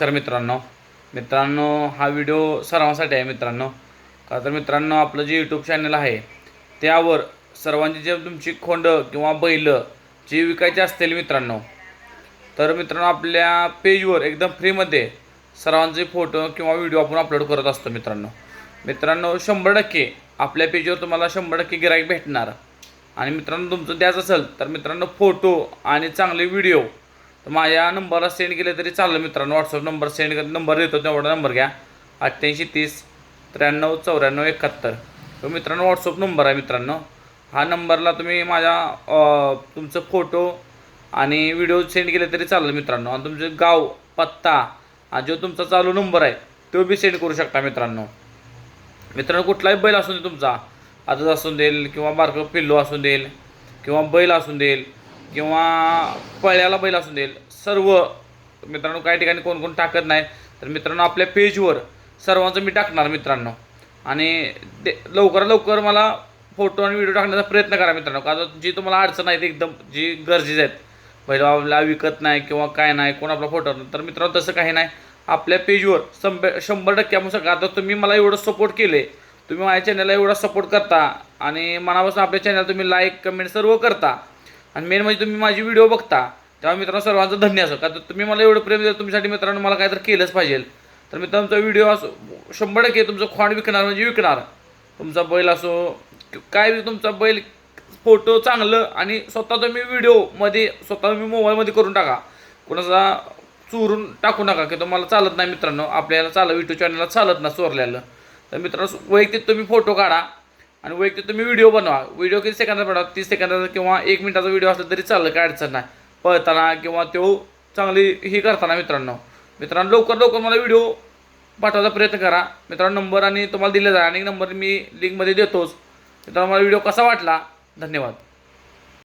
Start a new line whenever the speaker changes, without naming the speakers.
तर मित्रांनो मित्रांनो हा व्हिडिओ सर्वांसाठी आहे मित्रांनो. का तर मित्रांनो आपलं जे यूट्यूब चॅनल आहे त्यावर सर्वांची जे तुमची खोंड किंवा बैल जी विकायची असतील मित्रांनो तर मित्रांनो आपल्या पेजवर एकदम फ्रीमध्ये सर्वांचे फोटो किंवा व्हिडिओ आपण अपलोड करत असतो मित्रांनो. मित्रांनो शंभर टक्के आपल्या पेजवर तुम्हाला शंभर टक्के गिराईक भेटणार. आणि मित्रांनो तुमचं द्यायचं असेल तर मित्रांनो फोटो आणि चांगले व्हिडिओ तर माझ्या नंबरला सेंड केलं तरी चालेल मित्रांनो. व्हॉट्सअप नंबर सेंड कर नंबर देतो तेवढा नंबर घ्या. अठ्ठ्याऐंशी तीस त्र्याण्णव चौऱ्याण्णव एकाहत्तर. तो मित्रांनो व्हॉट्सअप नंबर आहे मित्रांनो. हा नंबरला तुम्ही माझ्या तुमचं फोटो आणि व्हिडिओ सेंड केले तरी चालेल मित्रांनो. आणि तुमचं गाव पत्ता आणि जो तुमचा चालू नंबर आहे तो बी सेंड करू शकता मित्रांनो. मित्रांनो कुठलाही बैल असून दे तुमचा. आजच असून देईल किंवा बारकं पिल्लू असून देईल किंवा बैल असून देईल. किंवा पळ्याला बैल असून देईल. सर्व मित्रांनो काही ठिकाणी कोण कोण टाकत नाही. तर मित्रांनो आपल्या पेजवर सर्वांचं मी टाकणार मित्रांनो. आणि ते लवकरात लवकर मला फोटो आणि व्हिडिओ टाकण्याचा प्रयत्न करा मित्रांनो. का जी तुम्हाला अडचण आहे ती एकदम जी गरजेची आहेत. बैल आपल्याला विकत नाही किंवा काय नाही कोण आपला फोटो तर मित्रांनो तसं काही नाही. आपल्या पेजवर शंभर शंभर टक्के आपण सगळं आता तुम्ही मला एवढं सपोर्ट केले तुम्ही माझ्या चॅनलला एवढा सपोर्ट करता आणि मनापासून आपल्या चॅनल तुम्ही लाईक कमेंट सर्व करता. आणि मेन म्हणजे तुम्ही माझी व्हिडिओ बघता तेव्हा मित्रांनो सर्वांचं धन्य असो. का तर तुम्ही मला एवढं प्रेम दिलं तुमच्यासाठी मित्रांनो मला काहीतरी केलंच पाहिजे. तर मी तुमचा व्हिडिओ असो शंभर टक्के तुमचं खोंड विकणार म्हणजे विकणार. तुमचा बैल असो काय तुमचा बैल फोटो चांगलं आणि स्वतः तुम्ही व्हिडिओमध्ये स्वतः तुम्ही मोबाईलमध्ये करून टाका. कोणाचा चोरून टाकू नका की तुम्हाला चालत नाही मित्रांनो. आपल्याला चालत यूट्यूब चॅनलला चालत ना चोरल्याला. तर मित्रांनो वैयक्तिक तुम्ही फोटो काढा. आणि वैयक्तिक तुम्ही व्हिडिओ बनवा. व्हिडिओ किती सेकंदाचा बनवा? तीस सेकंदाचा किंवा एक मिनिटाचा व्हिडिओ असला तरी चाललं काय अडचण नाही. पळताना किंवा तो चांगली ही करताना मित्रांनो. मित्रांनो लवकर लवकर मला व्हिडिओ पाठवायचा प्रयत्न करा. मित्रांनो नंबर आणि तुम्हाला दिले जाईल. आणि नंबर मी लिंकमध्ये देतोच. मित्रांनो मला व्हिडिओ कसा वाटला? धन्यवाद.